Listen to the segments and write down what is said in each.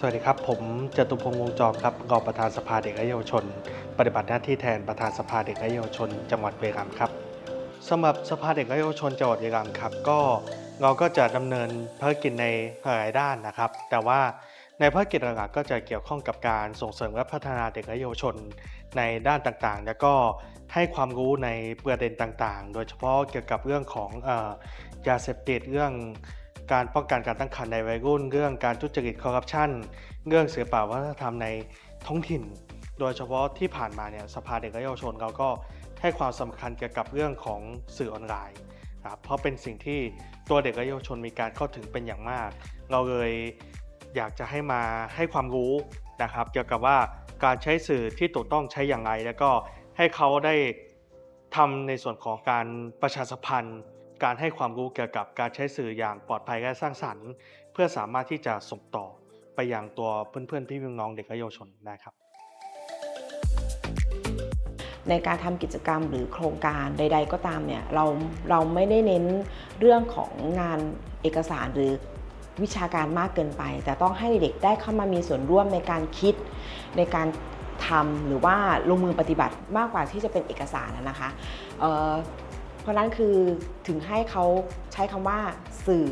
สวัสดีครับ ผมจตุพงษ์วงจอมครับรองประธานสภาเด็กและเยาวชน ปฏิบัติหน้าที่แทนประธานสภาเด็กและเยาวชน จังหวัดบุรีรัมครับสำหรับสภาเด็กและเยาวชนจังหวัดบุรีรัมครับก็เราก็จะดำเนินภารกิจในหลายด้านนะครับ แต่ว่าในภารกิจหลักๆก็จะเกี่ยวข้องกับการส่งเสริมและพัฒนาเด็กและเยาวชนในด้านต่างๆ แล้วก็ให้ความรู้ในประเด็นต่างๆ โดยเฉพาะเกี่ยวกับเรื่องของออยาเสพติดเรื่อง การป้องกันการตั้งครรภ์ในวัยรุ่น เรื่องการทุจริตคอร์รัปชันเรื่องศิลปะวัฒนธรรมในท้องถิ่น โดยเฉพาะที่ผ่านมาเนี่ยสภาเด็กและเยาวชนเราก็ให้ความสำคัญเกี่ยวกับเรื่องของสื่อออนไลน์ครับเพราะเป็นสิ่งที่ตัวเด็กและเยาวชนมีการเข้าถึงเป็นอย่างมาก เราเลยอยากจะให้มาให้ความรู้นะครับ เกี่ยวกับว่าการใช้สื่อที่ถูกต้องใช้อย่างไร แล้วก็ให้เขาได้ทำในส่วนของการประชาสัมพันธ์ การให้ความรู้เกี่ยวกับการใช้สื่ออย่างปลอดภัยและสร้างสรรค์ เพื่อสามารถที่จะส่งต่อไปอยังตัวเพื่อนๆพี่น้องเด็กและเยาวชนได้ครับในการทำกิจกรรมหรือโครงการใด ๆ ก็ตามเนี่ยเราเราไม่ได้เน้นเรื่องของงานเอกสารหรือวิชาการมากเกินไป แต่ต้องให้เด็กได้เข้ามามีส่วนร่วมในการคิด ในการทำหรือว่าลงมือปฏิบัติมากกว่าที่จะเป็นเอกสารนะนะคะเอ่อ ราะนั้นคือถึงให้เขาใช้คำว่าสื่อ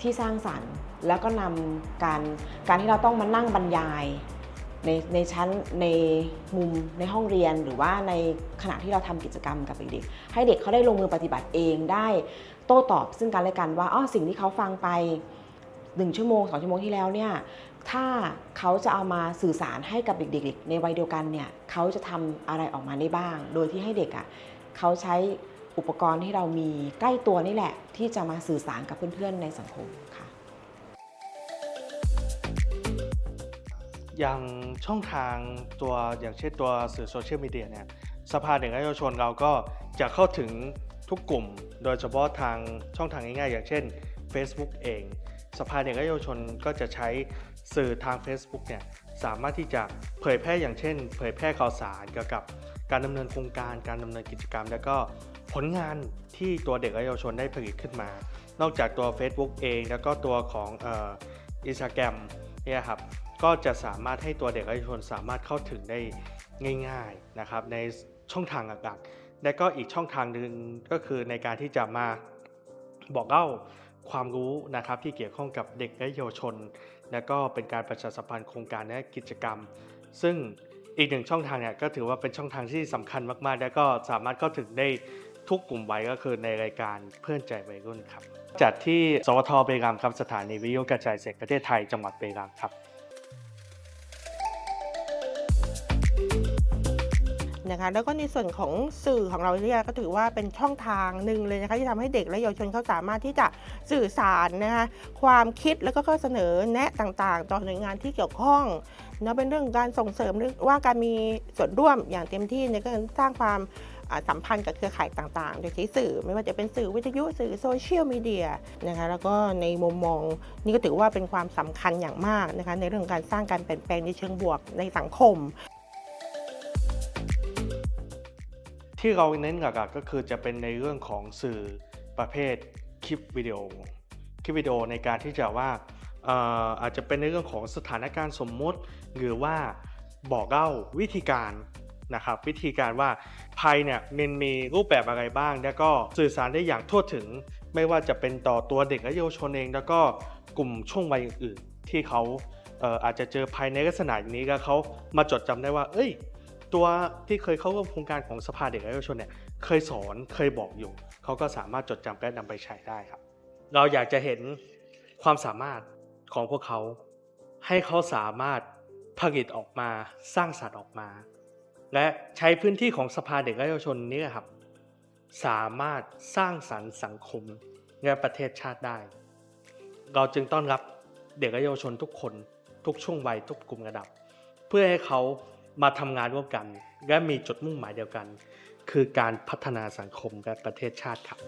ที่สร้างสรรค์ แล้วก็นำการการที่เราต้องมานั่งบรรยายในในชั้นในมุมในห้องเรียนหรือว่าในขณะที่เราทำกิจกรรมกับเด็กๆให้เด็กเขาได้ลงมือปฏิบัติเองได้โต้ตอบซึ่งกันและกันว่าอ๋อสิ่งที่เขาฟังไปหนึ่งชั่วโมงสองชั่วโมงที่แล้วเนี่ยถ้าเขาจะเอามาสื่อสารให้กับเด็กๆ ในวัยเดียวกันเนี่ยเขาจะทำอะไรออกมาได้บ้าง โดยที่ให้เด็กอะเขาใช้ อุปกรณ์ที่เรามีใกล้ตัวนี่แหละ ที่จะมาสื่อสารกับเพื่อนๆในสังคมค่ะ อย่างช่องทางตัวอย่างเช่นตัวสื่อโซเชียลมีเดียเนี่ยสภาเด็กและเยาวชนเราก็จะเข้าถึงทุกกลุ่ม โดยเฉพาะทางช่องทางง่ายๆ อย่างเช่น Facebook เอง สภาเด็กและเยาวชนก็จะใช้สื่อทาง Facebook เนี่ยสามารถที่จะเผยแพร่อย่างเช่น เผยแพร่ข่าวสารเกี่ยวกับการดำเนินโครงการการดำเนินกิจกรรม แล้วก็ ผลงานที่ตัวเด็กและเยาวชนได้ผลิตขึ้นมา นอกจากตัว Facebook เอง แล้วก็ตัวของอินสตาแกรมเนี่ยครับก็จะสามารถให้ตัวเด็กและเยาวชนสามารถเข้าถึงได้ง่ายๆนะครับในช่องทางหลักๆและก็อีกช่องทางหนึ่งก็คือในการที่จะมาบอกเล่าความรู้นะครับที่เกี่ยวข้องกับเด็กและเยาวชน และก็เป็นการประชาสัมพันธ์โครงการและกิจกรรม ซึ่งอีกหนึ่งช่องทางเนี่ยก็ถือว่าเป็นช่องทางที่สำคัญมากๆ และก็สามารถเข้าถึงได้ ทุกกลุ่มวัยก็คือในรายการเพื่อนใจวัยรุ่นครับ จัดที่สวทเบรามครับสถานีวิทยุกระจายเสียงประเทศไทยจังหวัดเบรามครับนะคะแล้วก็ในส่วนของสื่อของเราเนี่ยก็ถือว่าเป็นช่องทางหนึ่งเลยนะคะที่ทำให้เด็กและเยาวชนเขาสามารถที่จะสื่อสารนะคะความคิดแล้วก็ข้อเสนอแนะต่างๆ ต่อหน่วยงานที่เกี่ยวข้องเนาะเป็นเรื่องการส่งเสริมเรื่องว่าการมีส่วนร่วมอย่างเต็มที่ในการสร้างความ สัมพันธ์กับเครือข่ายต่างๆ โดยใช้สื่อไม่ว่าจะเป็นสื่อวิทยุสื่อโซเชียลมีเดียนะคะแล้วก็ในมุมมองนี่ก็ถือว่าเป็นความสำคัญอย่างมากนะคะในเรื่องการสร้างการเปลี่ยนแปลงในเชิงบวกในสังคมที่เราเน้นหลักๆก็คือจะเป็นในเรื่องของสื่อประเภทคลิปวิดีโอ คลิปวิดีโอในการที่จะว่าเอ่ออาจจะเป็นในเรื่องของสถานการณ์สมมุติ หรือว่าบอกเล่าวิธีการ นะครับวิธีการว่าภัยเนี่ยมันมีรูปแบบอะไรบ้าง แล้วก็สื่อสารได้อย่างทั่วถึง ไม่ว่าจะเป็นต่อตัวเด็กและเยาวชนเอง แล้วก็กลุ่มช่วงวัยอื่นๆที่เขาเอออาจจะเจอภัยในลักษณะนี้แล้วเขามาจดจำได้ว่า เอ้ย ตัวที่เคยเข้าร่วมโครงการของสภาเด็กและเยาวชนเนี่ยเคยสอนเคยบอกอยู่ เขาก็สามารถจดจำและนำไปใช้ได้ครับ เราอยากจะเห็นความสามารถของพวกเขา ให้เขาสามารถผลิตออกมาสร้างสรรค์ออกมา และใช้พื้นที่ของสภาเด็กและเยาวชนนี้ครับ สามารถสร้างสรรค์สังคมและประเทศชาติได้ เราจึงต้อนรับเด็กและเยาวชนทุกคนทุกช่วงวัยทุกกลุ่มระดับ เพื่อให้เขามาทำงานร่วมกัน และมีจุดมุ่งหมายเดียวกัน คือการพัฒนาสังคมและประเทศชาติครับ